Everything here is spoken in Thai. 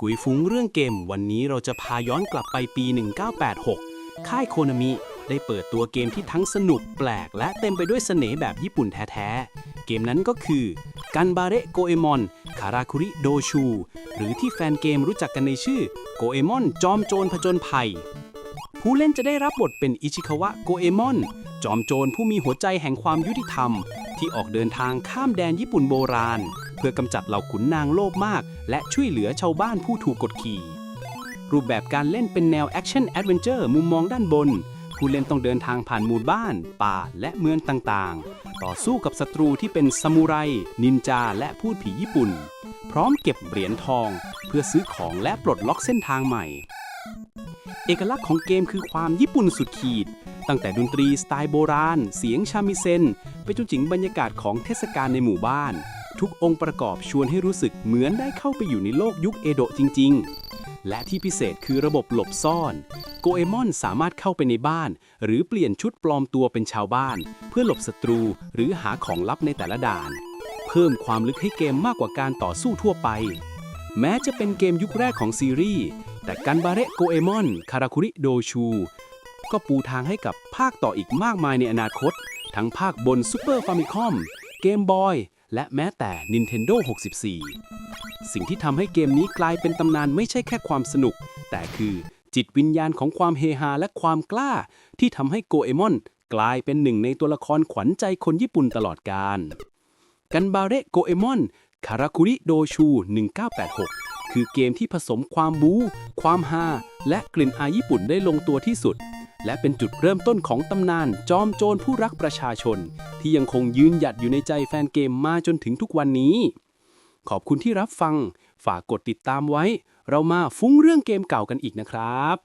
กุยฟุ้งเรื่องเกม วันนี้เราจะพาย้อนกลับไปปี 1986 ค่ายโคนามิได้เปิดตัวเกมที่ทั้งสนุกแปลก และเต็มไปด้วยเสน่ห์แบบญี่ปุ่นแท้ๆ เกมนั้นก็คือกันบาเรโกเอมอนคาราคุริโดชู หรือที่แฟนเกมรู้จักกันในชื่อโกเอมอนจอมโจรผจญภัย ผู้เล่นจะได้รับบทเป็นอิชิคาวะโกเอมอน จอมโจรผู้มีหัวใจแห่งความยุติธรรม ที่ออกเดินทางข้ามแดนญี่ปุ่นโบราณ เพื่อกำจัดเหล่าขุนนางโลภมาก และช่วยเหลือชาวบ้านผู้ถูกกดขี่ รูปแบบการเล่นเป็นแนวแอคชั่นแอดเวนเจอร์มุมมองด้านบน ผู้เล่นต้องเดินทางผ่านหมู่บ้าน ป่าและเมืองต่างๆ ต่อสู้กับศัตรูที่เป็นซามูไร นินจา และพูดผีญี่ปุ่น พร้อมเก็บเหรียญทอง เพื่อซื้อของและปลดล็อกเส้นทางใหม่ เอกลักษณ์ของเกมคือความญี่ปุ่นสุดขีดตั้งแต่ดนตรีสไตล์โบราณ เสียงชามิเซน ไปจนถึงบรรยากาศของเทศกาลในหมู่บ้าน ทุกองค์ประกอบชวนให้รู้สึกเหมือนได้เข้าไปอยู่ในโลกยุคเอโดะจริง ๆ และที่พิเศษคือระบบหลบซ่อน โกเอมอนสามารถเข้าไปในบ้าน หรือเปลี่ยนชุดปลอมตัวเป็นชาวบ้าน เพื่อหลบศัตรูหรือหาของลับในแต่ละด่าน เพิ่มความลึกให้เกมมากกว่าการต่อสู้ทั่วไป แม้จะเป็นเกมยุคแรกของซีรีส์แต่กันบาเระโกเอมอนคาราคุริโดชูก็ปูทางให้กับภาคต่ออีกมากมายในอนาคต ทั้งภาคบนซูเปอร์ฟามิคอมเกมบอย และแม้แต่ Nintendo 64 สิ่งที่ทำให้เกมนี้กลายเป็นตำนานไม่ใช่แค่ความสนุก แต่คือจิตวิญญาณของความเฮฮาและความกล้า ที่ทำให้โกเอมอนกลายเป็นหนึ่งในตัวละครขวัญใจคนญี่ปุ่นตลอดกาลกันบาเรโกเอมอนคาราคุริโดชู 1986 คือเกมที่ผสมความบู๊ ความฮาและกลิ่นอายญี่ปุ่นได้ลงตัวที่สุด และเป็นจุดเริ่มต้นของตำนาน จอมโจรผู้รักประชาชน ที่ยังคงยืนหยัดอยู่ในใจแฟนเกมมาจนถึงทุกวันนี้ ขอบคุณที่รับฟัง ฝากกดติดตามไว้ เรามาฟุ้งเรื่องเกมเก่ากันอีกนะครับ